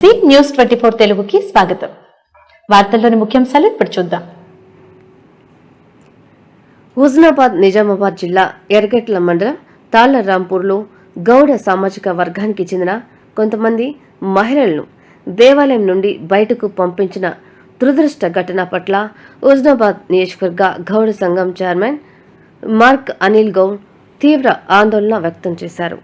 The news twenty four తెలుగుకి స్వాగతం. వార్తల్లోని ముఖ్యాంశాలు ఇప్పుడు చూద్దాం. హుజనాబాద్ నిజామాబాద్ జిల్లా ఎర్గట్ల మండలం తాళ్ళరాంపూర్లో గౌడ సామాజిక వర్గానికి చెందిన కొంతమంది మహిళలను దేవాలయం నుండి బయటకు పంపించిన దురదృష్ట ఘటన పట్ల హుజనాబాద్ నియోజకవర్గ గౌడ సంఘం చైర్మన్ మార్క్ అనిల్ గౌడ్ తీవ్ర ఆందోళన వ్యక్తం చేశారు.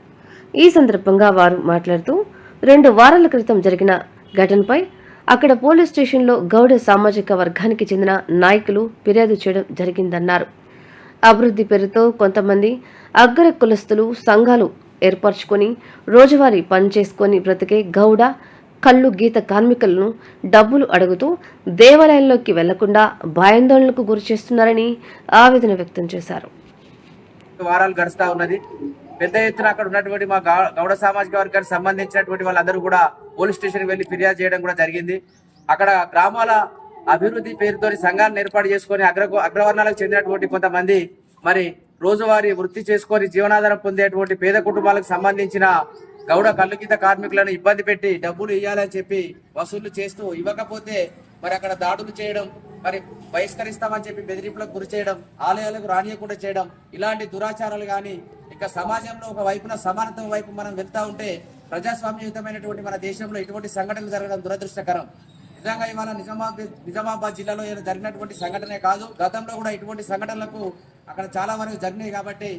ఈ సందర్భంగా వారు మాట్లాడుతూ రెండు వారాల క్రితం జరిగిన ఘటనపై అక్కడ పోలీస్ స్టేషన్లో గౌడ సామాజిక వర్గానికి చెందిన నాయకులు ఫిర్యాదు చేయడం జరిగిందన్నారు. అభివృద్ధి పేరుతో కొంతమంది అగ్ర కులస్తులు సంఘాలు ఏర్పరచుకొని రోజువారీ పనిచేసుకొని బ్రతికే గౌడ కళ్ళు గీత కార్మికులను డబ్బులు అడుగుతూ దేవాలయంలోకి వెళ్ళకుండా భయాందోళనకు గురి చేస్తున్నారని ఆవేదన వ్యక్తం చేశారు. వారాలు గడుస్తా ఉన్నది. పెద్ద ఎత్తున అక్కడ ఉన్నటువంటి మా గౌడ సామాజిక వర్గానికి సంబంధించినటువంటి వాళ్ళందరూ కూడా పోలీస్ స్టేషన్ వెళ్ళి ఫిర్యాదు చేయడం కూడా జరిగింది. అక్కడ గ్రామాల అభివృద్ధి పేరుతో సంఘాలను ఏర్పాటు చేసుకొని అగ్ర అగ్రవర్ణాలకు చెందినటువంటి కొంతమంది మరి రోజువారీ వృత్తి చేసుకొని జీవనాధారం పొందేటువంటి పేద కుటుంబాలకు సంబంధించిన గౌడ కల్లుకిత కార్మికులను ఇబ్బంది పెట్టి డబ్బులు ఇవ్వాలని చెప్పి వసూళ్ళు చేస్తూ ఇవ్వకపోతే మరి అక్కడ దాడులు చేయడం మరి బహిష్కరిస్తామని చెప్పి బెదిరింపులకు గురి చేయడం ఆలయాలకు రానియకుండా చేయడం ఇలాంటి దురాచారాలు కానీ ఇక సమాజంలో ఒక వైపున సమానత్వం వైపు మనం వెళ్తా ఉంటే ప్రజాస్వామ్యయుతమైనటువంటి మన దేశంలో ఇటువంటి సంఘటనలు జరగడం దురదృష్టకరం. నిజంగా ఇవాళ నిజామాబాద్ నిజామాబాద్ జిల్లాలో ఏదో జరిగినటువంటి సంఘటనే కాదు. గతంలో కూడా ఇటువంటి సంఘటనలకు అక్కడ చాలా వరకు జరిగినాయి కాబట్టి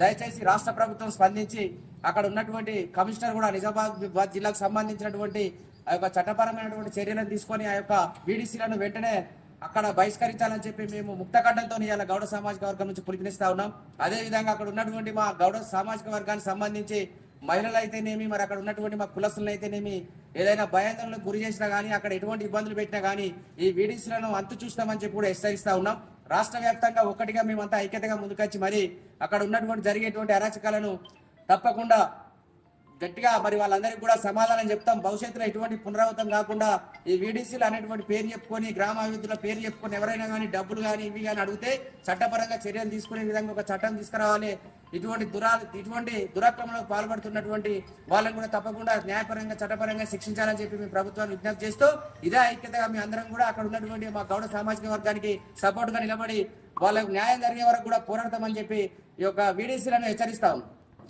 దయచేసి రాష్ట్ర ప్రభుత్వం స్పందించి అక్కడ ఉన్నటువంటి కమిషనర్ కూడా నిజామాబాద్ జిల్లాకు సంబంధించినటువంటి ఆ యొక్క చట్టపరమైనటువంటి చర్యలను తీసుకొని ఆ యొక్క బీడీసీలను వెంటనే అక్కడ బహిష్కరించాలని చెప్పి మేము ముక్తఖండంతో ఇవాళ గౌడ సామాజిక వర్గం నుంచి పిలుపునిస్తా ఉన్నాం. అదే విధంగా అక్కడ ఉన్నటువంటి మా గౌడ సామాజిక వర్గానికి సంబంధించి మహిళలు అయితేనేమి మరి అక్కడ ఉన్నటువంటి మా కులస్తులను అయితేనేమి ఏదైనా భయాందోళనకు గురి చేసినా కానీ అక్కడ ఎటువంటి ఇబ్బందులు పెట్టినా కానీ ఈ వీడియోస్లను అంతు చూస్తామని చెప్పి కూడా హెచ్చరిస్తా ఉన్నాం. రాష్ట్ర వ్యాప్తంగా ఒక్కటిగా మేమంతా ఐక్యతగా ముందుకొచ్చి మరి అక్కడ ఉన్నటువంటి జరిగేటువంటి అరాచకాలను తప్పకుండా గట్టిగా మరి వాళ్ళందరికీ కూడా సమాధానం చెప్తాం. భవిష్యత్తులో ఎటువంటి పునరావృతం కాకుండా ఈ వీడీసీలు అనేటువంటి పేరు చెప్పుకొని గ్రామ అభివృద్ధిలో పేరు చెప్పుకొని ఎవరైనా కానీ డబ్బులు కానీ ఇవి కానీ అడిగితే చట్టపరంగా చర్యలు తీసుకునే విధంగా ఒక చట్టం తీసుకురావాలి. ఇటువంటి దురా ఇటువంటి దురాక్రమణకు పాల్పడుతున్నటువంటి వాళ్ళని కూడా తప్పకుండా న్యాయపరంగా చట్టపరంగా శిక్షించాలని చెప్పి మేము ప్రభుత్వాన్ని విజ్ఞప్తి చేస్తూ ఇదే ఐక్యతగా మీ అందరం కూడా అక్కడ ఉన్నటువంటి మా గౌడ సామాజిక వర్గానికి సపోర్ట్గా నిలబడి వాళ్ళకు న్యాయం జరిగే వరకు కూడా పోరాడతామని చెప్పి ఈ యొక్క వీడీసీలను హెచ్చరిస్తా ఉన్నాం.